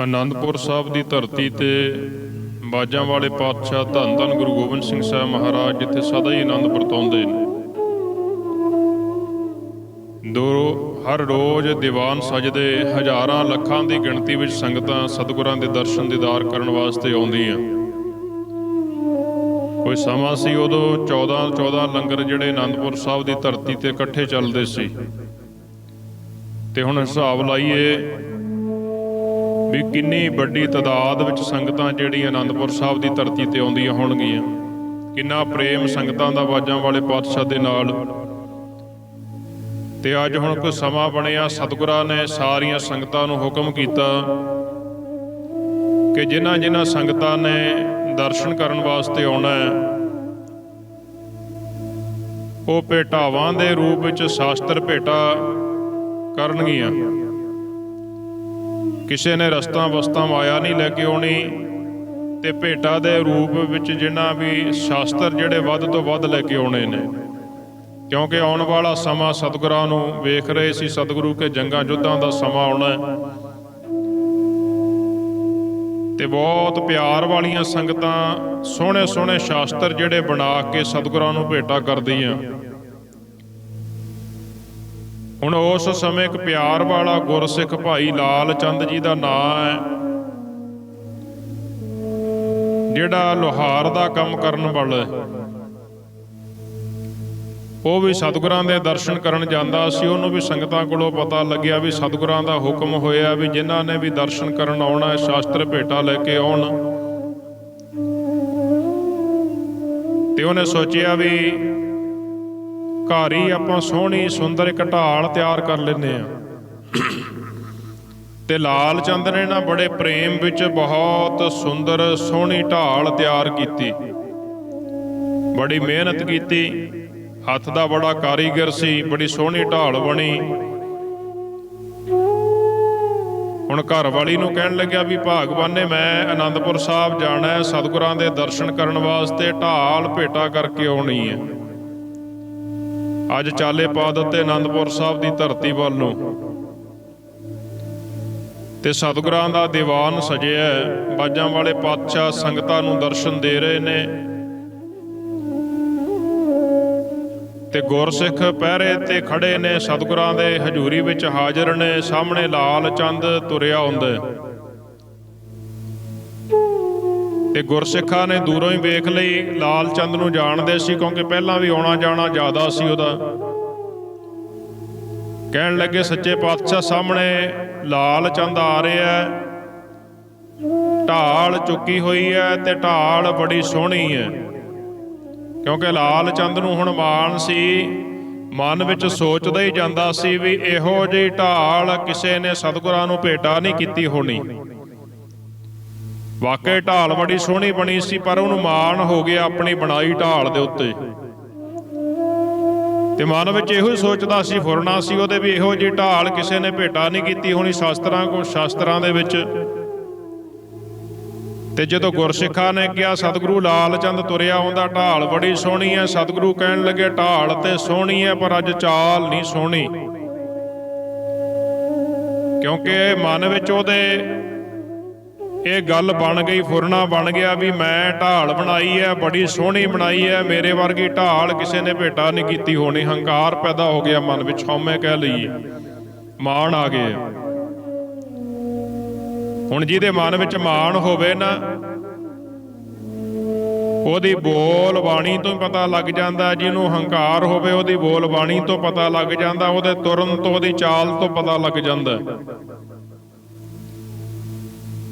ਆਨੰਦਪੁਰ ਸਾਹਿਬ ਦੀ ਧਰਤੀ ਤੇ ਬਾਜਾਂ ਵਾਲੇ ਪਾਤਸ਼ਾਹ ਧੰਨ ਧੰਨ ਗੁਰੂ ਗੋਬਿੰਦ ਸਿੰਘ ਸਾਹਿਬ ਮਹਾਰਾਜ, ਜਿੱਥੇ ਸਦਾ ਹੀ ਆਨੰਦ ਵਰਤਾਉਂਦੇ ਨੇ। ਦੋ, ਹਰ ਰੋਜ਼ ਦੀਵਾਨ ਸਜਦੇ ਹਜ਼ਾਰਾਂ ਲੱਖਾਂ ਦੀ ਗਿਣਤੀ ਵਿੱਚ ਸੰਗਤਾਂ ਸਤਿਗੁਰਾਂ ਦੇ ਦਰਸ਼ਨ ਦੀਦਾਰ ਕਰਨ ਵਾਸਤੇ ਆਉਂਦੀਆਂ। ਕੋਈ ਸਮਾਂ ਸੀ ਉਦੋਂ 14 14 ਲੰਗਰ ਜਿਹੜੇ ਆਨੰਦਪੁਰ ਸਾਹਿਬ ਦੀ ਧਰਤੀ ਤੇ ਇਕੱਠੇ ਚੱਲਦੇ ਸੀ। ਤੇ ਹੁਣ ਹਿਸਾਬ ਲਾਈਏ ਵੀ ਕਿੰਨੀ ਵੱਡੀ ਤਦਾਦ ਵਿੱਚ ਸੰਗਤਾਂ ਜਿਹੜੀਆਂ ਆਨੰਦਪੁਰ ਸਾਹਿਬ ਦੀ ਧਰਤੀ ਤੇ ਆਉਂਦੀਆਂ ਹੋਣਗੀਆਂ। ਕਿੰਨਾ ਪ੍ਰੇਮ ਸੰਗਤਾਂ ਦਾ ਬਾਜਾਂ ਵਾਲੇ ਪਾਤਸ਼ਾਹ ਦੇ ਨਾਲ। ਤੇ ਅੱਜ ਹੁਣ ਕੋਈ ਸਮਾਂ ਬਣਿਆ, ਸਤਿਗੁਰਾਂ ਨੇ ਸਾਰੀਆਂ ਸੰਗਤਾਂ ਨੂੰ ਹੁਕਮ ਕੀਤਾ ਕਿ ਜਿਨ੍ਹਾਂ ਜਿਨ੍ਹਾਂ ਸੰਗਤਾਂ ਨੇ ਦਰਸ਼ਨ ਕਰਨ ਵਾਸਤੇ ਆਉਣਾ ਹੈ, ਉਹ ਭੇਟਾਵਾਂ ਦੇ ਰੂਪ ਵਿੱਚ ਸ਼ਾਸਤਰ ਭੇਟਾ ਕਰਨਗੀਆਂ। ਕਿਸੇ ਨੇ ਰਸਤਾ ਵਸਤਾ ਮਾਇਆ ਨਹੀਂ ਲੈ ਕੇ ਆਉਣੀ ਤੇ ਭੇਟਾ ਦੇ ਰੂਪ ਵਿੱਚ ਜਿਨ੍ਹਾਂ ਵੀ ਸ਼ਾਸਤਰ ਜਿਹੜੇ ਵੱਧ ਤੋਂ ਵੱਧ ਲੈ ਕੇ ਆਉਣੇ ਨੇ। ਕਿਉਂਕਿ ਆਉਣ ਵਾਲਾ ਸਮਾਂ ਸਤਿਗੁਰਾਂ ਨੂੰ ਵੇਖ ਰਹੇ ਸੀ, ਸਤਿਗੁਰੂ ਕੇ ਜੰਗਾਂ ਯੁੱਧਾਂ ਦਾ ਸਮਾਂ ਆਉਣਾ ਹੈ। ਤੇ ਬਹੁਤ ਪਿਆਰ ਵਾਲੀਆਂ ਸੰਗਤਾਂ ਸੋਹਣੇ ਸੋਹਣੇ ਸ਼ਾਸਤਰ ਜਿਹੜੇ ਬਣਾ ਕੇ ਸਤਿਗੁਰਾਂ ਨੂੰ ਭੇਟਾ ਕਰਦੀਆਂ। ਹੁਣ ਉਸ ਸਮੇਂ ਇੱਕ ਪਿਆਰ ਵਾਲਾ ਗੁਰਸਿੱਖ ਭਾਈ ਲਾਲ ਚੰਦ ਜੀ ਦਾ ਨਾਂ ਹੈ, ਜਿਹੜਾ ਲੋਹਾਰ ਦਾ ਕੰਮ ਕਰਨ ਵਾਲਾ ਉਹ ਵੀ ਸਤਿਗੁਰਾਂ ਦੇ ਦਰਸ਼ਨ ਕਰਨ ਜਾਂਦਾ ਸੀ, ਉਹਨੂੰ ਵੀ ਸੰਗਤਾਂ ਕੋਲੋਂ ਪਤਾ ਲੱਗਿਆ ਵੀ ਸਤਿਗੁਰਾਂ ਦਾ ਹੁਕਮ ਹੋਇਆ ਵੀ ਜਿਨ੍ਹਾਂ ਨੇ ਵੀ ਦਰਸ਼ਨ ਕਰਨ ਆਉਣਾ ਹੈ, ਸ਼ਾਸਤਰ ਭੇਟਾ ਲੈ ਕੇ ਆਉਣ। ਤੇ ਉਹਨੇ ਸੋਚਿਆ ਵੀ ਘਰ ਹੀ ਆਪਾਂ ਸੋਹਣੀ ਸੁੰਦਰ ਇੱਕ ਢਾਲ ਤਿਆਰ ਕਰ ਲੈਨੇ ਆ ਤੇ ਲਾਲ ਚੰਦ ਨੇ ਨਾ ਬੜੇ ਪ੍ਰੇਮ ਵਿੱਚ ਬਹੁਤ ਸੁੰਦਰ ਸੋਹਣੀ ਢਾਲ ਤਿਆਰ ਕੀਤੀ। ਬੜੀ ਮਿਹਨਤ ਕੀਤੀ। ਹੱਥ ਦਾ ਬੜਾ ਕਾਰੀਗਰ ਸੀ, ਬੜੀ ਸੋਹਣੀ ਢਾਲ ਬਣੀ। ਹੁਣ ਘਰ ਵਾਲੀ ਨੂੰ ਕਹਿਣ ਲੱਗਿਆ ਵੀ, ਭਾਗਵਾਨ ਨੇ ਮੈਂ ਆਨੰਦਪੁਰ ਸਾਹਿਬ ਜਾਣਾ ਹੈ। ਸਤਿਗੁਰਾਂ ਦੇ ਦਰਸ਼ਨ ਕਰਨ ਵਾਸਤੇ ਢਾਲ ਭੇਟਾ ਕਰਕੇ ਆਉਣੀ ਹੈ। ਅੱਜ ਚਾਲੇ ਪਾ ਦਿੱਤੇ ਆਨੰਦਪੁਰ ਸਾਹਿਬ ਦੀ ਧਰਤੀ ਵੱਲ ਨੂੰ। ਤੇ ਸਤਿਗੁਰਾਂ ਦਾ ਦੀਵਾਨ ਸਜਿਆ ਬਾਜਾਂ ਵਾਲੇ ਪਾਤਸ਼ਾਹ ਸੰਗਤਾਂ ਨੂੰ ਦਰਸ਼ਨ ਦੇ ਰਹੇ ਨੇ। ਤੇ ਗੁਰਸਿੱਖ ਪਹਿਰੇ ਤੇ ਖੜੇ ਨੇ। ਸਤਿਗੁਰਾਂ ਦੇ ਹਜ਼ੂਰੀ ਵਿੱਚ ਹਾਜ਼ਰ ਨੇ। ਸਾਹਮਣੇ ਲਾਲ ਚੰਦ ਤੁਰਿਆ ਹੁੰਦਾ। ਹੈ। ਗੁਰਸਿੱਖਾਂ ਨੇ ਦੂਰੋਂ ਹੀ ਵੇਖ ਲਈ, ਲਾਲ ਚੰਦ ਨੂੰ ਜਾਣਦੇ ਸੀ ਕਿਉਂਕਿ ਪਹਿਲਾਂ ਵੀ ਆਉਣਾ ਜਾਣਾ ਜ਼ਿਆਦਾ ਸੀ ਉਹਦਾ। ਕਹਿਣ ਲੱਗੇ, ਸੱਚੇ ਪਾਤਸ਼ਾਹ ਸਾਹਮਣੇ ਲਾਲ ਚੰਦ ਆ ਰਿਹਾ ਹੈ। ਢਾਲ ਚੁੱਕੀ ਹੋਈ ਹੈ ਤੇ ਢਾਲ ਬੜੀ ਸੋਹਣੀ ਹੈ। ਕਿਉਂਕਿ ਲਾਲ ਚੰਦ ਨੂੰ ਹੁਣ ਮਾਣ ਸੀ, ਮਨ ਵਿੱਚ ਸੋਚਦਾ ਹੀ ਜਾਂਦਾ ਸੀ ਵੀ ਇਹੋ ਜਿਹੀ ਢਾਲ ਕਿਸੇ ਨੇ ਸਤਿਗੁਰਾਂ ਨੂੰ ਭੇਟਾ ਨਹੀਂ ਕੀਤੀ ਹੋਣੀ। ਵਾਕਈ ਢਾਲ ਬੜੀ ਸੋਹਣੀ ਬਣੀ ਸੀ, ਪਰ ਉਹਨੂੰ ਮਾਣ ਹੋ ਗਿਆ ਆਪਣੀ ਬਣਾਈ ਢਾਲ ਦੇ ਉੱਤੇ। ਤੇ ਮਨ ਵਿੱਚ ਇਹੋ ਹੀ ਸੋਚਦਾ ਸੀ, ਫੁਰਨਾ ਸੀ, ਉਹਦੇ ਵੀ ਇਹੋ ਜਿਹੀ ਢਾਲ ਕਿਸੇ ਨੇ ਭੇਟਾ ਨਹੀਂ ਕੀਤੀ ਹੋਣੀ ਸ਼ਾਸਤਰਾਂ ਕੋ ਸ਼ਾਸਤਰਾਂ ਦੇ ਵਿੱਚ। ਤੇ ਜਦੋਂ ਗੁਰਸਿੱਖਾਂ ਨੇ ਕਿਹਾ, ਸਤਿਗੁਰੂ ਲਾਲ ਚੰਦ ਤੁਰਿਆ ਆਉਂਦਾ, ਢਾਲ ਬੜੀ ਸੋਹਣੀ ਹੈ, ਸਤਿਗੁਰੂ ਕਹਿਣ ਲੱਗੇ, ਢਾਲ ਤੇ ਸੋਹਣੀ ਹੈ, ਪਰ ਅੱਜ ਚਾਲ ਨਹੀਂ ਸੋਹਣੀ। ਕਿਉਂਕਿ ਮਨ ਵਿੱਚ ਉਹਦੇ ਇਹ ਗੱਲ ਬਣ ਗਈ, ਫੁਰਨਾ ਬਣ ਗਿਆ ਵੀ ਮੈਂ ਢਾਲ ਬਣਾਈ ਹੈ, ਬੜੀ ਸੋਹਣੀ ਬਣਾਈ ਹੈ, ਮੇਰੇ ਵਰਗੀ ਢਾਲ ਕਿਸੇ ਨੇ ਭੇਟਾ ਨਹੀਂ ਕੀਤੀ ਹੋਣੀ, ਹੰਕਾਰ ਪੈਦਾ ਹੋ ਗਿਆ ਮਨ ਵਿੱਚ, ਹਉਮੈ ਕਹਿ ਲਈਏ। ਮਾਣ ਆ ਗਿਆ ਹੁਣ ਜਿਹਦੇ ਮਨ ਵਿੱਚ ਮਾਣ ਹੋਵੇ ਨਾ, ਉਹਦੀ ਬੋਲ ਬਾਣੀ ਤੋਂ ਪਤਾ ਲੱਗ ਜਾਂਦਾ, ਜਿਹਨੂੰ ਹੰਕਾਰ ਹੋਵੇ ਉਹਦੀ ਬੋਲ ਬਾਣੀ ਤੋਂ ਪਤਾ ਲੱਗ ਜਾਂਦਾ, ਉਹਦੇ ਤੁਰਨ ਤੋਂ, ਉਹਦੀ ਚਾਲ ਤੋਂ ਪਤਾ ਲੱਗ ਜਾਂਦਾ।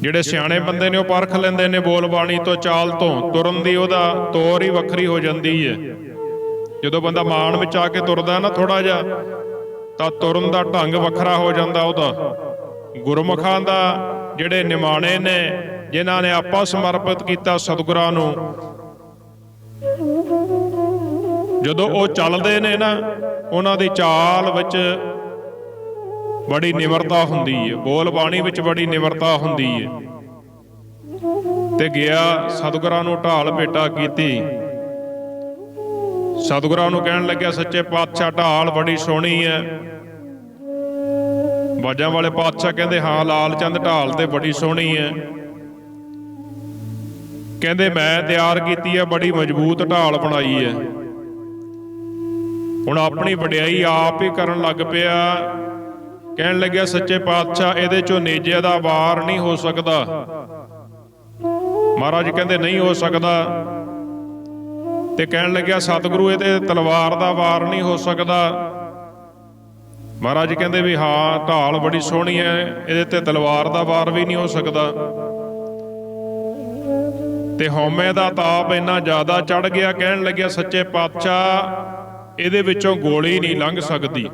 ਜਿਹੜੇ ਸਿਆਣੇ ਬੰਦੇ ਨੇ ਉਹ ਪਰਖ ਲੈਂਦੇ ਨੇ ਬੋਲ ਬਾਣੀ ਤੋਂ ਚਾਲ ਤੋਂ ਤੁਰਨ ਦੀ ਉਹਦਾ ਤੋਰ ਹੀ ਵੱਖਰੀ ਹੋ ਜਾਂਦੀ ਹੈ। ਜਦੋਂ ਬੰਦਾ ਮਾਣ ਵਿੱਚ ਆ ਕੇ ਤੁਰਦਾ ਨਾ ਥੋੜਾ ਜਿਹਾ ਤਾਂ ਤੁਰਨ ਦਾ ਢੰਗ ਵੱਖਰਾ ਹੋ ਜਾਂਦਾ ਉਹਦਾ। ਗੁਰਮੁਖਾਂ ਦਾ ਜਿਹੜੇ ਨਿਮਾਣੇ ਨੇ ਜਿਨ੍ਹਾਂ ਨੇ ਆਪਾ ਸਮਰਪਿਤ ਕੀਤਾ ਸਤਿਗੁਰਾਂ ਨੂੰ ਜਦੋਂ ਉਹ ਚੱਲਦੇ ਨੇ ਨਾ ਉਹਨਾਂ ਦੀ ਚਾਲ ਵਿੱਚ ਬੜੀ ਨਿਮਰਤਾ ਹੁੰਦੀ ਹੈ ਬੋਲ ਬਾਣੀ ਵਿੱਚ ਬੜੀ ਨਿਮਰਤਾ ਹੁੰਦੀ ਹੈ ਤੇ ਗਿਆ ਸਤਿਗੁਰਾਂ ਨੂੰ ਢਾਲ ਭੇਟਾ ਕੀਤੀ। ਸਤਿਗੁਰਾਂ ਨੂੰ ਕਹਿਣ ਲੱਗਿਆ, ਸੱਚੇ ਪਾਤਸ਼ਾਹ, ਢਾਲ ਬੜੀ ਸੋਹਣੀ ਹੈ ਬਾਜਾਂ ਵਾਲੇ ਪਾਤਸ਼ਾਹ ਕਹਿੰਦੇ, ਹਾਂ, ਲਾਲ ਚੰਦ ਢਾਲ ਤੇ ਬੜੀ ਸੋਹਣੀ ਹੈ ਕਹਿੰਦੇ, ਮੈਂ ਤਿਆਰ ਕੀਤੀ ਹੈ ਬੜੀ ਮਜ਼ਬੂਤ ਢਾਲ ਬਣਾਈ ਹੈ ਹੁਣ ਆਪਣੀ ਵਡਿਆਈ ਆਪ ਹੀ ਕਰਨ ਲੱਗ ਪਿਆ। ਕਹਿਣ ਲੱਗਿਆ, ਸੱਚੇ ਪਾਤਸ਼ਾਹ, ਇਹਦੇ ਚੋਂ ਨੇਜੇ ਦਾ ਵਾਰ ਨਹੀਂ ਹੋ ਸਕਦਾ। ਮਹਾਰਾਜ ਕਹਿੰਦੇ, ਨਹੀਂ ਹੋ ਸਕਦਾ। ਤੇ ਕਹਿਣ ਲੱਗਿਆ, ਸਤਿਗੁਰੂ, ਇਹਦੇ ਤਲਵਾਰ ਦਾ ਵਾਰ ਨਹੀਂ ਹੋ ਸਕਦਾ। ਮਹਾਰਾਜ ਕਹਿੰਦੇ ਵੀ, ਹਾਂ, ਢਾਲ ਬੜੀ ਸੋਹਣੀ ਹੈ, ਇਹਦੇ ਤੇ ਤਲਵਾਰ ਦਾ ਵਾਰ ਵੀ ਨਹੀਂ ਹੋ ਸਕਦਾ। ਤੇ ਹਉਮੈ ਦਾ ਤਾਪ ਇੰਨਾ ਜ਼ਿਆਦਾ ਚੜ ਗਿਆ, ਕਹਿਣ ਲੱਗਿਆ, ਸੱਚੇ ਪਾਤਸ਼ਾਹ, ਇਹਦੇ ਵਿੱਚੋਂ ਗੋਲੀ ਨਹੀਂ ਲੰਘ ਸਕਦੀ।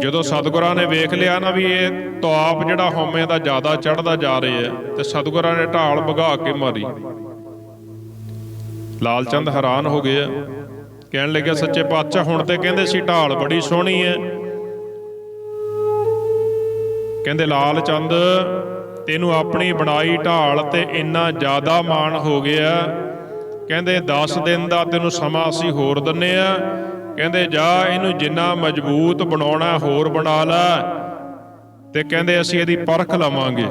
ਜਦੋਂ ਸਤਿਗੁਰਾਂ ਨੇ ਵੇਖ ਲਿਆ ਨਾ ਵੀ ਇਹ ਤਾਪ ਜਿਹੜਾ ਹਉਮੈ ਦਾ ਜ਼ਿਆਦਾ ਚੜਦਾ ਜਾ ਰਿਹਾ ਤੇ ਸਤਿਗੁਰਾਂ ਨੇ ਢਾਲ ਭਗਾ ਕੇ ਮਾਰੀ। ਲਾਲ ਚੰਦ ਹੈਰਾਨ ਹੋ ਗਿਆ ਕਹਿਣ ਲੱਗਿਆ, ਸੱਚੇ ਪਾਤਸ਼ਾਹ, ਹੁਣ ਤੇ ਕਹਿੰਦੇ ਸੀ ਢਾਲ ਬੜੀ ਸੋਹਣੀ ਹੈ ਕਹਿੰਦੇ, ਲਾਲ ਚੰਦ, ਤੈਨੂੰ ਆਪਣੀ ਬਣਾਈ ਢਾਲ ਤੇ ਇੰਨਾ ਜ਼ਿਆਦਾ ਮਾਣ ਹੋ ਗਿਆ। ਕਹਿੰਦੇ 10 ਦਿਨ ਦਾ ਤੈਨੂੰ ਸਮਾਂ ਅਸੀਂ ਹੋਰ ਦਿੰਨੇ ਆ। ਕਹਿੰਦੇ, ਜਾ ਇਹਨੂੰ ਜਿੰਨਾ ਮਜ਼ਬੂਤ ਬਣਾਉਣਾ, ਹੋਰ ਬਣਾ ਲੈ। ਤੇ ਕਹਿੰਦੇ, ਅਸੀਂ ਇਹਦੀ ਪਰਖ ਲਵਾਂਗੇ।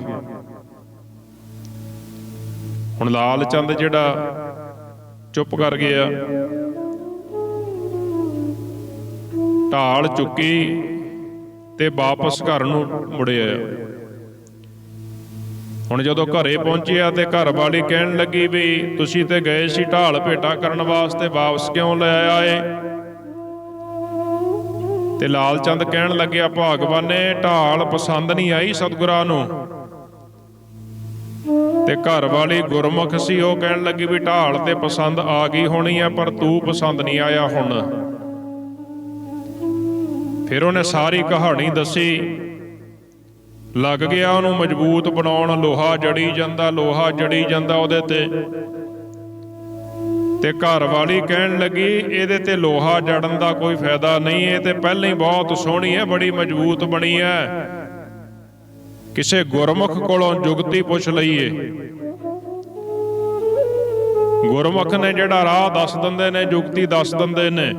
ਹੁਣ ਲਾਲ ਚੰਦ ਜਿਹੜਾ ਚੁੱਪ ਕਰ ਗਿਆ। ਢਾਲ ਚੁੱਕੀ ਤੇ ਵਾਪਸ ਘਰ ਨੂੰ ਮੁੜਿਆ ਹੁਣ ਜਦੋਂ ਘਰੇ ਪਹੁੰਚਿਆ ਤੇ ਘਰ ਵਾਲੀ ਕਹਿਣ ਲੱਗੀ ਵੀ, ਤੁਸੀਂ ਤੇ ਗਏ ਸੀ ਢਾਲ ਭੇਟਾ ਕਰਨ ਵਾਸਤੇ, ਵਾਪਸ ਕਿਉਂ ਲੈ ਆਏ? ਤੇ ਲਾਲ ਚੰਦ ਕਹਿਣ ਲੱਗਿਆ ਭਾਗਵਾਨੇ, ਢਾਲ ਪਸੰਦ ਨਹੀਂ ਆਈ ਸਤਿਗੁਰਾਂ ਨੂੰ। ਤੇ ਘਰ ਵਾਲੀ ਗੁਰਮੁਖ ਸੀ, ਉਹ ਕਹਿਣ ਲੱਗੀ ਵੀ ਢਾਲ ਤੇ ਪਸੰਦ ਆ ਗਈ ਹੋਣੀ ਆ, ਪਰ ਤੂੰ ਪਸੰਦ ਨਹੀਂ ਆਇਆ ਹੁਣ। ਫਿਰ ਉਹਨੇ ਸਾਰੀ ਕਹਾਣੀ ਦੱਸੀ। ਲੱਗ ਗਿਆ ਉਹਨੂੰ ਮਜ਼ਬੂਤ ਬਣਾਉਣ, ਲੋਹਾ ਜੜੀ ਜਾਂਦਾ, ਲੋਹਾ ਜੜੀ ਜਾਂਦਾ ਉਹਦੇ ਤੇ। ਤੇ ਘਰ ਵਾਲੀ ਕਹਿਣ ਲੱਗੀ, ਇਹਦੇ ਤੇ ਲੋਹਾ ਜੜਨ ਦਾ ਕੋਈ ਫਾਇਦਾ ਨਹੀਂ, ਇਹ ਤੇ ਪਹਿਲਾਂ ਹੀ ਬਹੁਤ ਸੋਹਣੀ ਹੈ, ਬੜੀ ਮਜ਼ਬੂਤ ਬਣੀ ਹੈ। ਕਿਸੇ ਗੁਰਮੁਖ ਕੋਲੋਂ ਜੁਗਤੀ ਪੁੱਛ ਲਈਏ। ਗੁਰਮੁਖ ਨੇ ਜਿਹੜਾ ਰਾਹ ਦੱਸ ਦਿੰਦੇ ਨੇ, ਜੁਗਤੀ ਦੱਸ ਦਿੰਦੇ ਨੇ।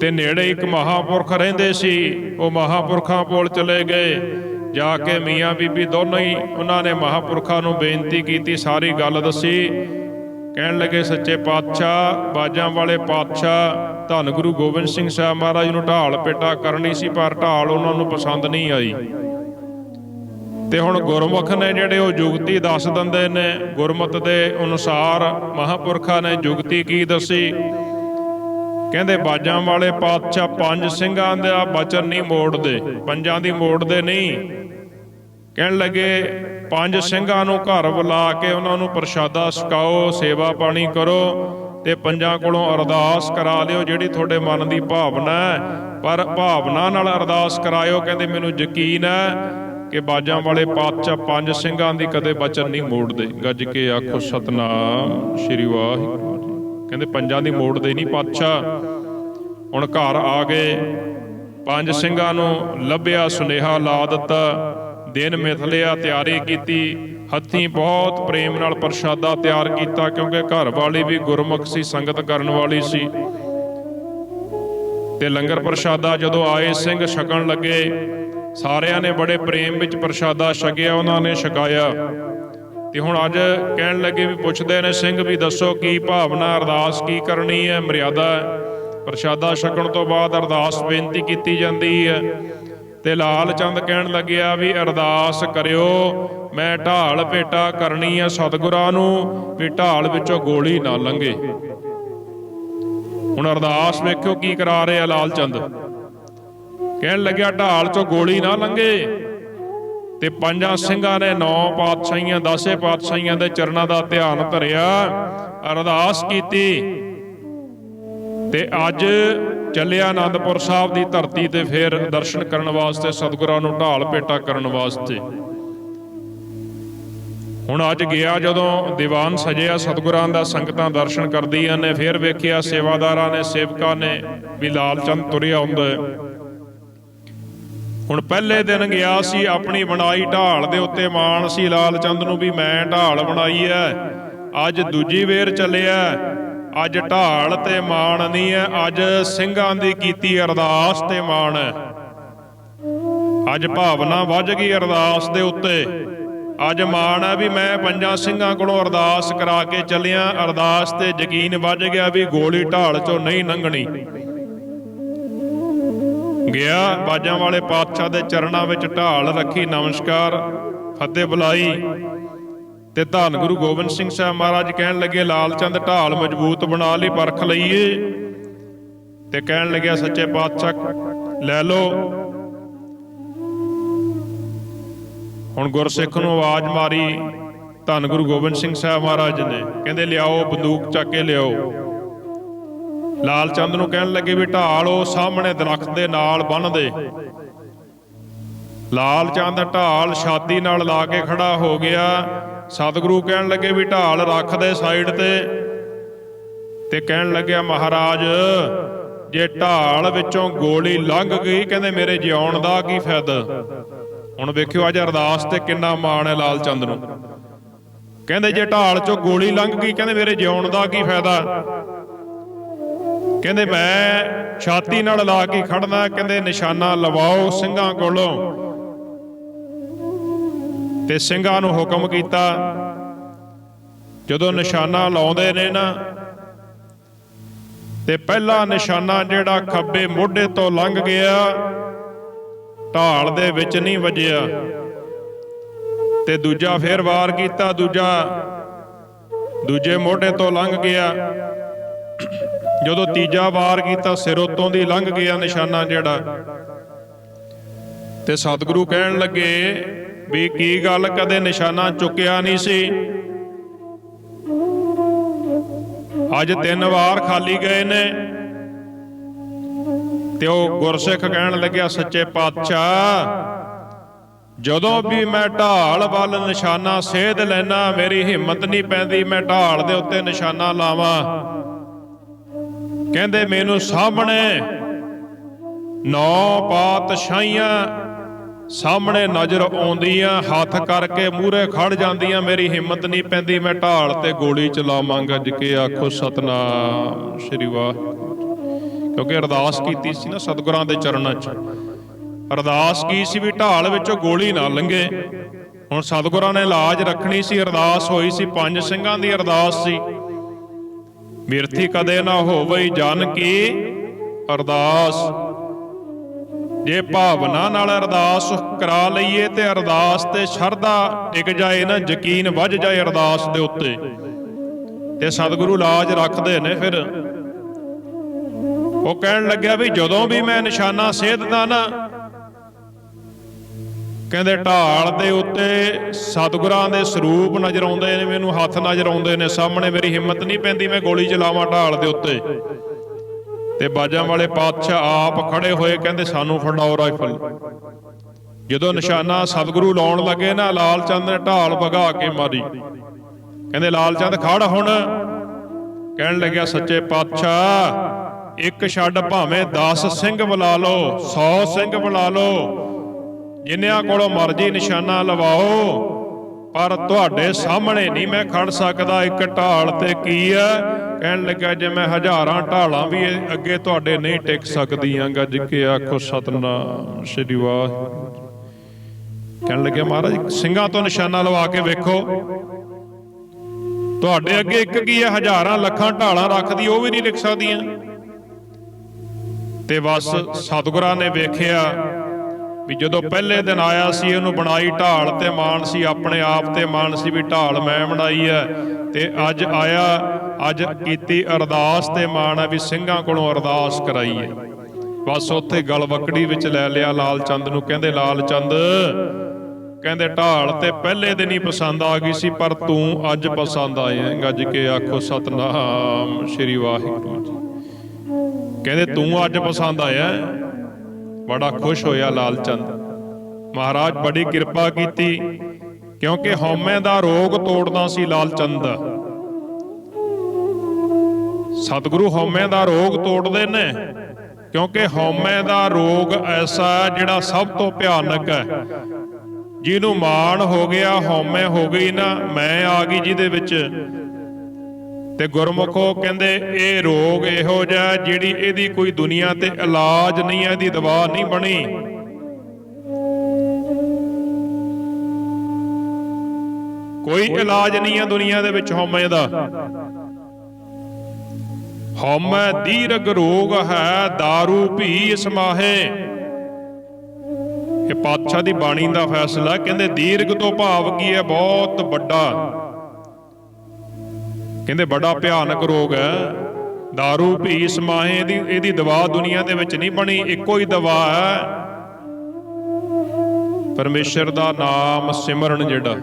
ਤੇ ਨੇੜੇ ਇੱਕ ਮਹਾਪੁਰਖ ਰਹਿੰਦੇ ਸੀ, ਉਹ ਮਹਾਪੁਰਖਾਂ ਕੋਲ ਚਲੇ ਗਏ। ਜਾ ਕੇ ਮੀਆਂ ਬੀਬੀ ਦੋਨੋਂ ਹੀ ਉਹਨਾਂ ਨੇ ਮਹਾਪੁਰਖਾਂ ਨੂੰ ਬੇਨਤੀ ਕੀਤੀ, ਸਾਰੀ ਗੱਲ ਦੱਸੀ ਕਹਿਣ ਲੱਗੇ, ਸੱਚੇ ਪਾਤਸ਼ਾਹ, ਬਾਜਾਂ ਵਾਲੇ ਪਾਤਸ਼ਾਹ, ਧੰਨ ਗੁਰੂ ਗੋਬਿੰਦ ਸਿੰਘ ਸਾਹਿਬ ਮਹਾਰਾਜ ਨੂੰ ਢਾਲ ਪੇਟਾ ਕਰਨੀ ਸੀ, ਪਰ ਢਾਲ ਉਹਨਾਂ ਨੂੰ ਪਸੰਦ ਨਹੀਂ ਆਈ। ਤੇ ਹੁਣ ਗੁਰਮੁਖ ਨੇ ਜਿਹੜੇ ਉਹ ਜੁਗਤੀ ਦੱਸ ਦਿੰਦੇ ਨੇ, ਗੁਰਮਤ ਦੇ ਅਨੁਸਾਰ ਮਹਾਪੁਰਖਾਂ ਨੇ ਜੁਗਤੀ ਕੀ ਦੱਸੀ? ਕਹਿੰਦੇ, ਬਾਜਾਂ ਵਾਲੇ ਪਾਤਸ਼ਾਹ ਪੰਜ ਸਿੰਘਾਂ ਦਾ ਬਚਨ ਨਹੀਂ ਮੋੜਦੇ, ਪੰਜਾਂ ਦੀ ਮੋੜਦੇ ਨਹੀਂ। ਕਹਿਣ ਲੱਗੇ, ਪੰਜ ਸਿੰਘਾਂ ਨੂੰ ਘਰ ਬੁਲਾ ਕੇ ਉਹਨਾਂ ਨੂੰ ਪ੍ਰਸ਼ਾਦਾ ਛਕਾਓ, ਸੇਵਾ ਪਾਣੀ ਕਰੋ ਤੇ ਪੰਜਾਂ ਕੋਲੋਂ ਅਰਦਾਸ ਕਰਾ ਲਿਓ ਜਿਹੜੀ ਤੁਹਾਡੇ ਮਨ ਦੀ ਭਾਵਨਾ ਹੈ। ਪਰ ਭਾਵਨਾ ਨਾਲ ਅਰਦਾਸ ਕਰਾਇਓ, ਕਹਿੰਦੇ ਮੈਨੂੰ ਯਕੀਨ ਹੈ ਕਿ ਬਾਜਾਂ ਵਾਲੇ ਪਾਤਸ਼ਾਹ ਪੰਜ ਸਿੰਘਾਂ ਦੀ ਕਦੇ ਬਚਨ ਨਹੀਂ ਮੋੜਦੇ। ਗੱਜ ਕੇ ਆਖੋ, ਸਤਨਾਮ ਸ਼੍ਰੀ ਵਾਹਿਗੁਰੂ ਜੀ। ਕਹਿੰਦੇ ਪੰਜਾਂ ਦੀ ਮੋੜਦੇ ਨਹੀਂ ਪਾਤਸ਼ਾਹ। ਹੁਣ ਘਰ ਆ ਗਏ, ਪੰਜ ਸਿੰਘਾਂ ਨੂੰ ਲੱਭਿਆ, ਸੁਨੇਹਾ ਲਾ ਦਿੱਤਾ। ਦਿਨ ਮਿਥਲਿਆ ਤਿਆਰੀ ਕੀਤੀ, ਹੱਥੀਂ ਬਹੁਤ ਪ੍ਰੇਮ ਨਾਲ ਪ੍ਰਸ਼ਾਦਾ ਤਿਆਰ ਕੀਤਾ, ਕਿਉਂਕਿ ਘਰ ਵਾਲੀ ਵੀ ਗੁਰਮੁਖ ਸੀ, ਸੰਗਤ ਕਰਨ ਵਾਲੀ ਸੀ। ਤੇ ਲੰਗਰ ਪ੍ਰਸ਼ਾਦਾ ਜਦੋਂ ਆਏ, ਸਿੰਘ ਛਕਣ ਲੱਗੇ। ਸਾਰਿਆਂ ਨੇ ਬੜੇ ਪ੍ਰੇਮ ਵਿੱਚ ਪ੍ਰਸ਼ਾਦਾ ਛਕਿਆ, ਉਹਨਾਂ ਨੇ ਛਕਾਇਆ। ਤੇ ਹੁਣ ਅੱਜ ਕਹਿਣ ਲੱਗੇ ਵੀ ਪੁੱਛਦੇ ਨੇ, ਸਿੰਘ ਵੀ ਦੱਸੋ ਕੀ ਭਾਵਨਾ, ਅਰਦਾਸ ਕੀ ਕਰਨੀ ਹੈ? ਮਰਿਆਦਾ ਹੈ। ਪ੍ਰਸ਼ਾਦਾ ਛਕਣ ਤੋਂ ਬਾਅਦ ਅਰਦਾਸ ਬੇਨਤੀ ਕੀਤੀ ਜਾਂਦੀ ਹੈ। ਤੇ ਲਾਲ ਚੰਦ ਕਹਿਣ ਲੱਗਿਆ ਵੀ, ਅਰਦਾਸ ਕਰਿਓ, ਮੈਂ ਢਾਲ ਭੇਟਾ ਕਰਨੀ ਹੈ ਸਤਿਗੁਰਾਂ ਨੂੰ, ਵੀ ਢਾਲ ਵਿੱਚੋਂ ਗੋਲੀ ਨਾ ਲੰਘੇ। ਹੁਣ ਅਰਦਾਸ ਵੇਖਿਓ ਕੀ ਕਰਾ ਰਿਹਾ ਲਾਲ ਚੰਦ। ਕਹਿਣ ਲੱਗਿਆ, ਢਾਲ ਚੋਂ ਗੋਲੀ ਨਾ ਲੰਘੇ। ਤੇ ਪੰਜਾਂ ਸਿੰਘਾਂ ਨੇ ਨੌ ਪਾਤਸ਼ਾਹੀਆਂ, ਦਸੇ ਪਾਤਸ਼ਾਹੀਆਂ ਦੇ ਚਰਨਾਂ ਦਾ ਧਿਆਨ ਧਰਿਆ, ਅਰਦਾਸ ਕੀਤੀ। ਤੇ ਅੱਜ ਚੱਲਿਆ ਆਨੰਦਪੁਰ ਸਾਹਿਬ ਦੀ ਧਰਤੀ ਤੇ ਫਿਰ ਦਰਸ਼ਨ ਕਰਨ ਵਾਸਤੇ ਸਤਿਗੁਰਾਂ ਨੂੰ ਢਾਲ ਭੇਟਾ ਕਰਨ ਵਾਸਤੇ। ਹੁਣ ਅੱਜ ਗਿਆ ਜਦੋਂ ਦੀਵਾਨ ਸਜਿਆ, ਸਤਿਗੁਰਾਂ ਦਾ ਸੰਗਤਾਂ ਦਰਸ਼ਨ ਕਰਦੀਆਂ ਨੇ, ਫਿਰ ਵੇਖਿਆ ਸੇਵਾਦਾਰਾਂ ਨੇ, ਸੇਵਕਾਂ ਨੇ ਵੀ ਲਾਲ ਚੰਦ ਤੁਰਿਆ ਹੁੰਦਾ ਹੁਣ ਪਹਿਲੇ ਦਿਨ ਗਿਆ ਸੀ ਆਪਣੀ ਬਣਾਈ ਢਾਲ ਦੇ ਉੱਤੇ ਮਾਣ ਸੀ ਲਾਲ ਚੰਦ ਨੂੰ ਵੀ ਮੈਂ ਢਾਲ ਬਣਾਈ ਐ ਅੱਜ ਦੂਜੀ ਵੇਰ ਚੱਲਿਆ। ਅੱਜ ਢਾਲ ਤੇ ਮਾਣ ਨਹੀਂ ਹੈ, ਅੱਜ ਸਿੰਘਾਂ ਦੀ ਕੀਤੀ ਅਰਦਾਸ ਤੇ ਮਾਣ ਹੈ। ਅੱਜ ਭਾਵਨਾ ਵੱਜ ਗਈ ਅਰਦਾਸ ਦੇ ਉੱਤੇ। ਅੱਜ ਮਾਣ ਹੈ ਵੀ ਮੈਂ ਪੰਜਾਂ ਸਿੰਘਾਂ ਕੋਲੋਂ ਅਰਦਾਸ ਕਰਾ ਕੇ ਚੱਲਿਆ। ਅਰਦਾਸ ਤੇ ਯਕੀਨ ਵੱਜ ਗਿਆ ਵੀ ਗੋਲੀ ਢਾਲ ਚੋਂ ਨਹੀਂ ਲੰਘਣੀ। ਗਿਆ ਬਾਜਾਂ ਵਾਲੇ ਪਾਤਸ਼ਾਹ ਦੇ ਚਰਨਾਂ ਵਿੱਚ ਢਾਲ ਰੱਖੀ, ਨਮਸਕਾਰ, ਫਤਿਹ ਬੁਲਾਈ। ਤੇ ਧੰਨ ਗੁਰੂ ਗੋਬਿੰਦ ਸਿੰਘ ਸਾਹਿਬ ਮਹਾਰਾਜ ਕਹਿਣ ਲੱਗੇ ਲਾਲ ਚੰਦ ਢਾਲ ਮਜ਼ਬੂਤ ਬਣਾ ਲਈ, ਪਰਖ ਲਈਏ। ਤੇ ਕਹਿਣ ਲੱਗਿਆ, ਸੱਚੇ ਪਾਤਸ਼ਾਹ, ਲੈ ਲਓ। ਹੁਣ ਗੁਰਸਿੱਖ ਨੂੰ ਆਵਾਜ਼ ਮਾਰੀ, ਧੰਨ ਗੁਰੂ ਗੋਬਿੰਦ ਸਿੰਘ ਸਾਹਿਬ ਮਹਾਰਾਜ ਨੇ। ਕਹਿੰਦੇ, ਲਿਆਓ, ਬੰਦੂਕ ਚੱਕ ਕੇ ਲਿਆਓ। ਲਾਲ ਚੰਦ ਨੂੰ ਕਹਿਣ ਲੱਗੇ ਵੀ ਢਾਲ ਉਹ ਸਾਹਮਣੇ ਦਰਖਤ ਦੇ ਨਾਲ ਬੰਨ ਦੇ। ਲਾਲ ਚੰਦ ਢਾਲ ਛਾਤੀ ਨਾਲ ਲਾ ਕੇ ਖੜਾ ਹੋ ਗਿਆ। ਸਤਿਗੁਰੂ ਕਹਿਣ ਲੱਗੇ ਵੀ ਢਾਲ ਰੱਖ ਦੇ ਸਾਈਡ ਤੇ ਤੇ ਕਹਿਣ ਲੱਗਿਆ, ਮਹਾਰਾਜ, ਜੇ ਢਾਲ ਵਿੱਚੋਂ ਗੋਲੀ ਲੰਘ ਗਈ, ਕਹਿੰਦੇ ਮੇਰੇ ਜਿਉਣ ਦਾ ਕੀ ਫਾਇਦਾ? ਹੁਣ ਵੇਖਿਓ ਅੱਜ ਅਰਦਾਸ ਤੇ ਕਿੰਨਾ ਮਾਣ ਹੈ ਲਾਲ ਚੰਦ ਨੂੰ। ਕਹਿੰਦੇ, ਜੇ ਢਾਲ ਚੋਂ ਗੋਲੀ ਲੰਘ ਗਈ, ਕਹਿੰਦੇ ਮੇਰੇ ਜਿਉਣ ਦਾ ਕੀ ਫਾਇਦਾ? ਕਹਿੰਦੇ, ਮੈਂ ਛਾਤੀ ਨਾਲ ਲਾ ਕੇ ਖੜਨਾ, ਕਹਿੰਦੇ ਨਿਸ਼ਾਨਾ ਲਵਾਓ ਸਿੰਘਾਂ ਕੋਲੋਂ। ਤੇ ਸਿੰਘਾਂ ਨੂੰ ਹੁਕਮ ਕੀਤਾ। ਜਦੋਂ ਨਿਸ਼ਾਨਾ ਲਾਉਂਦੇ ਨੇ ਨਾ, ਤੇ ਪਹਿਲਾ ਨਿਸ਼ਾਨਾ ਜਿਹੜਾ ਖੱਬੇ ਮੋਢੇ ਤੋਂ ਲੰਘ ਗਿਆ, ਢਾਲ ਦੇ ਵਿੱਚ ਨਹੀਂ ਵੱਜਿਆ। ਤੇ ਦੂਜਾ ਫੇਰ ਵਾਰ ਕੀਤਾ, ਦੂਜਾ ਦੂਜੇ ਮੋਢੇ ਤੋਂ ਲੰਘ ਗਿਆ। ਜਦੋਂ ਤੀਜਾ ਵਾਰ ਕੀਤਾ, ਸਿਰ ਉਤੋਂ ਦੀ ਲੰਘ ਗਿਆ ਨਿਸ਼ਾਨਾ ਜਿਹੜਾ। ਤੇ ਸਤਿਗੁਰੂ ਕਹਿਣ ਲੱਗੇ ਵੀ ਕੀ ਗੱਲ ਕਦੇ ਨਿਸ਼ਾਨਾ ਚੁੱਕਿਆ ਨਹੀਂ ਸੀ? ਅੱਜ ਤਿੰਨ ਵਾਰ ਖਾਲੀ ਗਏ ਨੇ। ਤੇ ਉਹ ਗੁਰਸਿੱਖ ਕਹਿਣ ਲੱਗਿਆ, ਸੱਚੇ ਪਾਤਸ਼ਾਹ, ਜਦੋਂ ਵੀ ਮੈਂ ਢਾਲ ਵੱਲ ਨਿਸ਼ਾਨਾ ਸੇਧ ਲੈਣਾ ਮੇਰੀ ਹਿੰਮਤ ਨਹੀਂ ਪੈਂਦੀ ਮੈਂ ਢਾਲ ਦੇ ਉੱਤੇ ਨਿਸ਼ਾਨਾ ਲਾਵਾਂ। ਕਹਿੰਦੇ, ਮੈਨੂੰ ਸਾਹਮਣੇ ਨੌ ਪਾਤ ਪਾਤਸ਼ਾਹੀਆਂ ਸਾਹਮਣੇ ਨਜ਼ਰ ਆਉਂਦੀਆਂ, ਹੱਥ ਕਰਕੇ ਮੂਹਰੇ ਖੜ ਜਾਂਦੀਆਂ, ਮੇਰੀ ਹਿੰਮਤ ਨਹੀਂ ਪੈਂਦੀ, ਮੈਂ ਢਾਲ ਤੇ ਗੋਲੀ ਚਲਾਵਾਂ ਗੱਜ ਕੇ ਆਖੋ ਸਤਨਾਮ, ਸ੍ਰੀ ਵਾਹਿਗੁਰੂ। ਕਿਉਂਕਿ ਅਰਦਾਸ ਕੀਤੀ ਸੀ ਨਾ ਸਤਿਗੁਰਾਂ ਦੇ ਚਰਨਾਂ 'ਚ। ਅਰਦਾਸ ਕੀ ਸੀ ਵੀ ਢਾਲ ਵਿੱਚੋਂ ਗੋਲੀ ਨਾ ਲੰਘੇ। ਹੁਣ ਸਤਿਗੁਰਾਂ ਨੇ ਲਾਜ ਰੱਖਣੀ ਸੀ, ਅਰਦਾਸ ਹੋਈ ਸੀ, ਪੰਜ ਸਿੰਘਾਂ ਦੀ ਅਰਦਾਸ ਸੀ। ਮਿਰਥੀ ਕਦੇ ਨਾ ਹੋਵੇ ਜਨ ਕੀ ਅਰਦਾਸ। ਜੇ ਭਾਵਨਾ ਨਾਲ ਅਰਦਾਸ ਕਰਾ ਲਈਏ ਤੇ ਅਰਦਾਸ ਤੇ ਸ਼ਰਧਾ ਟਿਕ ਜਾਏ ਨਾ, ਯਕੀਨ ਵੱਜ ਜਾਏ ਅਰਦਾਸ ਦੇ ਉੱਤੇ। ਤੇ ਸਤਿਗੁਰੂ ਲਾਜ ਰੱਖਦੇ ਨੇ ਫਿਰ। ਉਹ ਕਹਿਣ ਲੱਗਿਆ ਵੀ ਜਦੋਂ ਵੀ ਮੈਂ ਨਿਸ਼ਾਨਾ ਸੇਧਦਾ ਨਾ, ਕਹਿੰਦੇ ਢਾਲ ਦੇ ਉੱਤੇ ਸਤਿਗੁਰਾਂ ਦੇ ਸਰੂਪ ਨਜ਼ਰ ਆਉਂਦੇ ਨੇ, ਮੈਨੂੰ ਹੱਥ ਨਜ਼ਰ ਆਉਂਦੇ ਨੇ, ਸਾਹਮਣੇ ਮੇਰੀ ਹਿੰਮਤ ਨਹੀਂ ਪੈਂਦੀ, ਮੈਂ ਗੋਲੀ ਚਲਾਵਾਂ ਢਾਲ ਦੇ ਉੱਤੇ। ਤੇ ਬਾਜਾਂ ਵਾਲੇ ਪਾਤਸ਼ਾਹ ਆਪ ਖੜੇ ਹੋਏ ਕਹਿੰਦੇ ਸਾਨੂੰ ਫੜਾਓ ਰਾਈਫਲ। ਜਦੋਂ ਨਿਸ਼ਾਨਾ ਸਤਿਗੁਰੂ ਲਾਉਣ ਲੱਗੇ ਨਾ, ਲਾਲ ਚੰਦ ਨੇ ਢਾਲ ਵਗਾ ਕੇ ਮਾਰੀ। ਕਹਿੰਦੇ, ਲਾਲ ਚੰਦ ਖੜ ਹੁਣ। ਕਹਿਣ ਲੱਗਿਆ, ਸੱਚੇ ਪਾਤਸ਼ਾਹ, ਇੱਕ ਛੱਡ ਭਾਵੇਂ 10 ਸਿੰਘ ਬੁਲਾ ਲਓ 100 ਸਿੰਘ ਬੁਲਾ ਲਓ। ਜਿੰਨਿਆਂ ਕੋਲੋਂ ਮਰਜ਼ੀ ਨਿਸ਼ਾਨਾ ਲਵਾਓ ਪਰ ਤੁਹਾਡੇ ਸਾਹਮਣੇ ਨਹੀਂ ਮੈਂ ਖੜ ਸਕਦਾ ਇੱਕ ਢਾਲ ਤੇ ਕੀ ਹੈ? ਕਹਿਣ ਲੱਗਾ ਜੇ ਮੈਂ ਹਜ਼ਾਰਾਂ ਢਾਲਾਂ ਵੀ ਅੱਗੇ ਤੁਹਾਡੇ ਨਹੀਂ ਟਿਕ ਸਕਦੀਆਂ ਗੱਜ ਕੇ ਆਖੋ ਸਤਨਾਮ ਸ੍ਰੀ ਵਾਹਿਗੁਰੂ। ਕਹਿਣ ਲੱਗੇ ਮਹਾਰਾਜ ਸਿੰਘਾਂ ਤੋਂ ਨਿਸ਼ਾਨਾ ਲਵਾ ਕੇ ਵੇਖੋ। ਤੁਹਾਡੇ ਅੱਗੇ ਇੱਕ ਕੀ ਹੈ? ਹਜ਼ਾਰਾਂ ਲੱਖਾਂ ਢਾਲਾਂ ਰੱਖਦੀ ਉਹ ਵੀ ਨਹੀਂ ਲਿਖ ਸਕਦੀਆਂ। ਤੇ ਬਸ ਸਤਿਗੁਰਾਂ ਨੇ ਵੇਖਿਆ ਵੀ ਜਦੋਂ ਪਹਿਲੇ ਦਿਨ ਆਇਆ ਸੀ ਉਹਨੂੰ ਬਣਾਈ ਢਾਲ ਤੇ ਮਾਣ ਸੀ, ਆਪਣੇ ਆਪ ਤੇ ਮਾਣ ਸੀ ਵੀ ਢਾਲ ਮੈਂ ਬਣਾਈ ਹੈ। ਤੇ ਅੱਜ ਆਇਆ, ਅੱਜ ਕੀਤੀ ਅਰਦਾਸ ਤੇ ਮਾਣ ਹੈ ਵੀ ਸਿੰਘਾਂ ਕੋਲੋਂ ਅਰਦਾਸ ਕਰਾਈ ਹੈ। ਬਸ ਉੱਥੇ ਗਲਵਕੜੀ ਵਿੱਚ ਲੈ ਲਿਆ ਲਾਲ ਚੰਦ ਨੂੰ, ਕਹਿੰਦੇ ਲਾਲ ਚੰਦ, ਕਹਿੰਦੇ ਢਾਲ ਤੇ ਪਹਿਲੇ ਦਿਨ ਹੀ ਪਸੰਦ ਆ ਗਈ ਸੀ, ਪਰ ਤੂੰ ਅੱਜ ਪਸੰਦ ਆਇਆ ਗੱਜ ਕੇ ਆਖੋ ਸਤਨਾਮ ਸ੍ਰੀ ਵਾਹਿਗੁਰੂ ਜੀ। ਕਹਿੰਦੇ ਤੂੰ ਅੱਜ ਪਸੰਦ ਆਇਆ ਬੜਾ ਖੁਸ਼ ਹੋਇਆ ਲਾਲਚੰਦ ਮਹਾਰਾਜ ਬੜੀ ਕਿਰਪਾ ਕੀਤੀ, ਕਿਉਂਕਿ ਹਉਮੈ ਦਾ ਰੋਗ ਤੋੜਦਾ ਸੀ ਲਾਲ ਚੰਦ। ਸਤਿਗੁਰੂ ਹਉਮੈ ਦਾ ਰੋਗ ਤੋੜਦੇ ਨੇ, ਕਿਉਂਕਿ ਹਉਮੈ ਦਾ ਰੋਗ ਐਸਾ ਹੈ ਜਿਹੜਾ ਸਭ ਤੋਂ ਭਿਆਨਕ ਹੈ। ਜਿਹਨੂੰ ਮਾਣ ਹੋ ਗਿਆ, ਹਉਮੈ ਹੋ ਗਈ ਨਾ, ਮੈਂ ਆ ਗਈ ਜਿਹਦੇ ਵਿੱਚ। ਤੇ ਗੁਰਮੁਖੋ ਕਹਿੰਦੇ, ਇਹ ਰੋਗ ਇਹੋ ਜਿਹਾ ਜਿਹੜੀ ਇਹਦੀ ਕੋਈ ਦੁਨੀਆ ਤੇ ਇਲਾਜ ਨਹੀਂ ਹੈ ਇਹਦੀ ਦਵਾ ਨਹੀਂ ਬਣੀ। ਕੋਈ ਇਲਾਜ ਨਹੀਂ ਹੈ ਦੁਨੀਆ ਦੇ ਵਿੱਚ ਹਉਮੈ ਦਾ। ਹਉਮੈ ਦੀਰਗ ਰੋਗ ਹੈ दारू ਭੀ ਸਮਾਹੇ ਇਹ ਪਾਤਸ਼ਾਹ ਦੀ ਬਾਣੀ ਦਾ ਫੈਸਲਾ ਕਹਿੰਦੇ, ਦੀਰਘ ਤੋਂ ਭਾਵ ਕੀ ਹੈ? ਬਹੁਤ ਵੱਡਾ। ਕਹਿੰਦੇ ਬੜਾ ਭਿਆਨਕ ਰੋਗ ਹੈ। दारू ਭੀ ਸਮਾਹੇ ਦੀ ਇਹਦੀ ਦਵਾ ਦੁਨੀਆ ਦੇ ਵਿੱਚ ਨਹੀਂ ਬਣੀ ਇੱਕੋ ਹੀ ਦਵਾ ਹੈ। ਪਰਮੇਸ਼ਰ ਦਾ ਨਾਮ ਸਿਮਰਨ ਜਿਹੜਾ।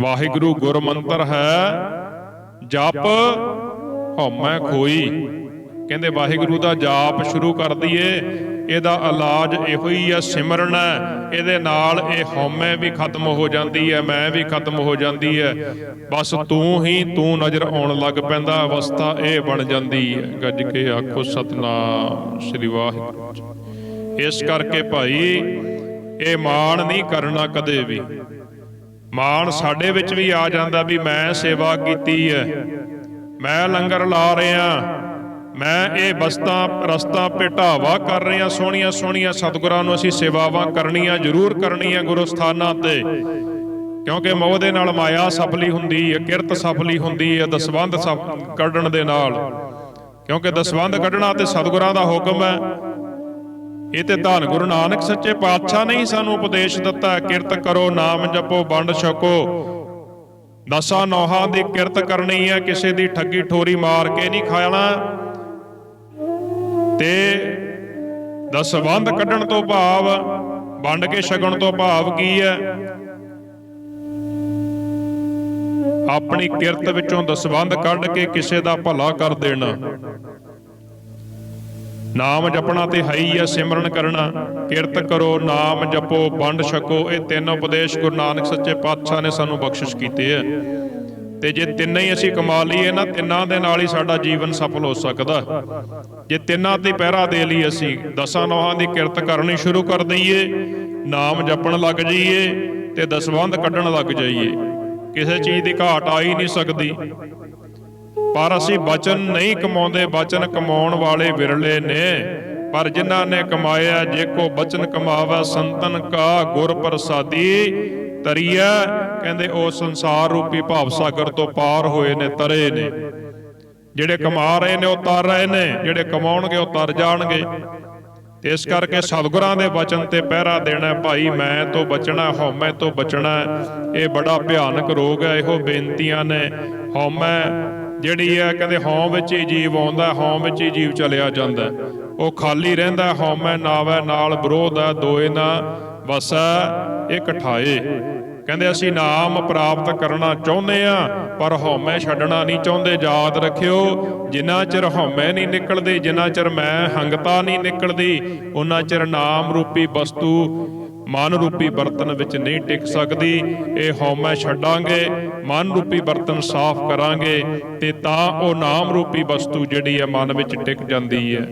ਵਾਹਿਗੁਰੂ ਗੁਰਮੰਤਰ ਹੈ। ਜਪ ਹਉਮੈ ਖੋਈ। ਕਹਿੰਦੇ ਵਾਹਿਗੁਰੂ ਦਾ ਜਾਪ ਸ਼ੁਰੂ ਕਰ ਦਈਏ। ਇਹਦਾ ਇਲਾਜ ਇਹੋ ਹੀ ਹੈ ਸਿਮਰਨ ਹੈ ਇਹਦੇ ਨਾਲ ਇਹ ਹਉਮੈ ਵੀ ਖਤਮ ਹੋ ਜਾਂਦੀ ਹੈ, ਮੈਂ ਵੀ ਖਤਮ ਹੋ ਜਾਂਦੀ ਹੈ। ਬਸ ਤੂੰ ਹੀ, ਤੂੰ ਨਜ਼ਰ ਆਉਣ ਲੱਗ ਪੈਂਦਾ, ਅਵਸਥਾ ਇਹ ਬਣ ਜਾਂਦੀ ਹੈ। ਗੱਜ ਕੇ ਆਖੋ, ਸਤਨਾਮ, ਸ੍ਰੀ ਵਾਹਿਗੁਰੂ ਜੀ। ਇਸ ਕਰਕੇ ਭਾਈ, ਇਹ ਮਾਣ ਨਹੀਂ ਕਰਨਾ ਕਦੇ ਵੀ। ਮਾਣ ਸਾਡੇ ਵਿੱਚ ਵੀ ਆ ਜਾਂਦਾ ਵੀ ਮੈਂ ਸੇਵਾ ਕੀਤੀ ਹੈ। ਮੈਂ ਲੰਗਰ ਲਾ ਰਿਹਾ। ਮੈਂ ਇਹ ਬਸਤਾ, ਰਸਤਾ ਭੇਟਾਵਾ ਕਰ ਰਿਹਾ ਸੋਹਣੀਆਂ ਸੋਹਣੀਆਂ ਸਤਿਗੁਰਾਂ ਨੂੰ ਅਸੀਂ ਸੇਵਾਵਾਂ ਕਰਨੀਆਂ, ਜ਼ਰੂਰ ਕਰਨੀਆਂ ਗੁਰੂ ਸਥਾਨਾਂ ਤੇ। ਕਿਉਂਕਿ ਮੋਹ ਦੇ ਨਾਲ ਮਾਇਆ ਸਫਲੀ ਹੁੰਦੀ ਹੈ ਕਿਰਤ ਸਫਲੀ ਹੁੰਦੀ ਹੈ ਦਸਵੰਧ ਸਫ- ਕੱਢਣ ਦੇ ਨਾਲ। ਕਿਉਂਕਿ ਦਸਵੰਧ ਕੱਢਣਾ ਤੇ ਸਤਿਗੁਰਾਂ ਦਾ ਹੁਕਮ ਹੈ। ਇਹ ਤੇ ਧੰਨ ਗੁਰੂ ਨਾਨਕ ਸੱਚੇ ਪਾਤਸ਼ਾਹ ਨੇ ਹੀ ਸਾਨੂੰ ਉਪਦੇਸ਼ ਦਿੱਤਾ ਕਿਰਤ ਕਰੋ, ਨਾਮ ਜਪੋ, ਵੰਡ ਛਕੋ। ਦਸਾਂ ਨੌਹਾਂ ਦੀ ਕਿਰਤ ਕਰਨੀ ਹੈ, ਕਿਸੇ ਦੀ ਠੱਗੀ ਠੋਰੀ ਮਾਰ ਕੇ ਨਹੀਂ ਖਾਣਾ। ਤੇ ਦਸਵੰਧ ਕੱਢਣ ਤੋਂ ਭਾਵ, ਵੰਡ ਕੇ ਛਕਣ ਤੋਂ ਭਾਵ ਕੀ ਹੈ? ਆਪਣੀ ਕਿਰਤ ਵਿੱਚੋਂ ਦਸਵੰਧ ਕੱਢ ਕੇ ਕਿਸੇ ਦਾ ਭਲਾ ਕਰ ਦੇਣਾ। ਨਾਮ ਜਪਣਾ ਤੇ ਹੈ ਸਿਮਰਨ ਕਰਨਾ। ਕਿਰਤ ਕਰੋ, ਨਾਮ ਜਪੋ, ਵੰਡ ਛਕੋ। ਇਹ ਤਿੰਨ ਉਪਦੇਸ਼ ਗੁਰੂ ਨਾਨਕ ਸੱਚੇ ਪਾਤਸ਼ਾਹ ਨੇ ਸਾਨੂੰ ਬਖਸ਼ਿਸ਼ ਕੀਤੇ ਹੈ ਤੇ ਜੇ ਤਿੰਨੇ ਹੀ ਅਸੀਂ ਕਮਾ ਲਈਏ ਨਾ, ਤਿੰਨਾਂ ਦੇ ਨਾਲ ਹੀ ਸਾਡਾ ਜੀਵਨ ਸਫਲ ਹੋ ਸਕਦਾ। ਜੇ ਤਿੰਨਾਂ ਤੇ ਪਹਿਰਾ ਦੇ ਲਈ ਅਸੀਂ ਦਸਾਂ ਨੌਹਾਂ ਦੀ ਕਿਰਤ ਕਰਨੀ ਸ਼ੁਰੂ ਕਰ ਦਈਏ, ਨਾਮ ਜਪਣ ਲੱਗ ਜਾਈਏ ਤੇ ਦਸਵੰਧ ਕੱਢਣ ਲੱਗ ਜਾਈਏ, ਕਿਸੇ ਚੀਜ਼ ਦੀ ਘਾਟ ਆ ਹੀ ਨਹੀਂ ਸਕਦੀ। ਪਰ ਅਸੀਂ ਬਚਨ ਨਹੀਂ ਕਮਾਉਂਦੇ, ਬਚਨ ਕਮਾਉਣ ਵਾਲੇ ਵਿਰਲੇ ਨੇ। ਪਰ ਜਿਨ੍ਹਾਂ ਨੇ ਕਮਾਇਆ, ਜੇ ਕੋ ਬਚਨ ਕਮਾਵਾ ਸੰਤਨ ਕਾ ਗੁਰ ਪ੍ਰਸਾਦੀ ਤਰੀਆ ਕਹਿੰਦੇ, ਉਹ ਸੰਸਾਰ ਰੂਪੀ ਭਾਵ ਸਾਗਰ ਤੋਂ ਪਾਰ ਹੋਏ ਨੇ, ਤਰੇ ਨੇ। ਜਿਹੜੇ ਕਮਾ ਰਹੇ ਨੇ, ਉਹ ਤਰ ਰਹੇ ਨੇ। ਜਿਹੜੇ ਕਮਾਉਣਗੇ, ਉਹ ਤਰ ਜਾਣਗੇ। ਤੇ ਇਸ ਕਰਕੇ ਸਤਿਗੁਰਾਂ ਦੇ ਵਚਨ ਤੇ ਪਹਿਰਾ ਦੇਣਾ ਭਾਈ, ਮੈਂ ਤੋਂ ਬਚਣਾ ਹਉਮੈ ਤੋਂ ਬਚਣਾ ਇਹ ਬੜਾ ਭਿਆਨਕ ਰੋਗ ਹੈ, ਇਹੋ ਬੇਨਤੀਆਂ ਨੇ। ਹਉਮੈ ਜਿਹੜੀ ਹੈ, ਕਹਿੰਦੇ ਹਉਮ ਵਿੱਚ ਹੀ ਜੀਵ ਆਉਂਦਾ ਹਉਮ ਵਿੱਚ ਹੀ ਜੀਵ ਚਲਿਆ ਜਾਂਦਾ ਉਹ ਖਾਲੀ ਰਹਿੰਦਾ ਹਉਮੈ ਨਾਵੈ ਨਾਲ ਵਿਰੋਧ ਹੈ, ਦੋਏ ਨਾ ਵਸੈ ਇਕਠਾਏ ਕਹਿੰਦੇ ਅਸੀਂ ਨਾਮ ਪ੍ਰਾਪਤ ਕਰਨਾ ਚਾਹੁੰਦੇ ਆ ਪਰ ਹਉਮੈ ਛੱਡਣਾ ਨਹੀਂ ਚਾਹੁੰਦੇ, ਯਾਦ ਰੱਖਿਓ, ਜਿੰਨਾ ਚਿਰ ਹਉਮੈ ਨਹੀਂ ਨਿਕਲਦੀ, ਜਿੰਨਾ ਚਿਰ ਮੈਂ ਹੰਗਤਾ ਨਹੀਂ ਨਿਕਲਦੀ, ਉਹਨਾਂ ਚਿਰ ਨਾਮ ਰੂਪੀ ਵਸਤੂ, ਮਨ ਰੂਪੀ ਬਰਤਨ ਵਿੱਚ ਨਹੀਂ ਟਿਕ ਸਕਦੀ, ਇਹ ਹਉਮੈ ਛੱਡਾਂਗੇ, ਮਨ ਰੂਪੀ ਬਰਤਨ ਸਾਫ਼ ਕਰਾਂਗੇ, ਤੇ ਤਾਂ ਉਹ ਨਾਮ ਰੂਪੀ ਵਸਤੂ ਜਿਹੜੀ ਹੈ ਮਨ ਵਿੱਚ ਟਿਕ ਜਾਂਦੀ ਹੈ।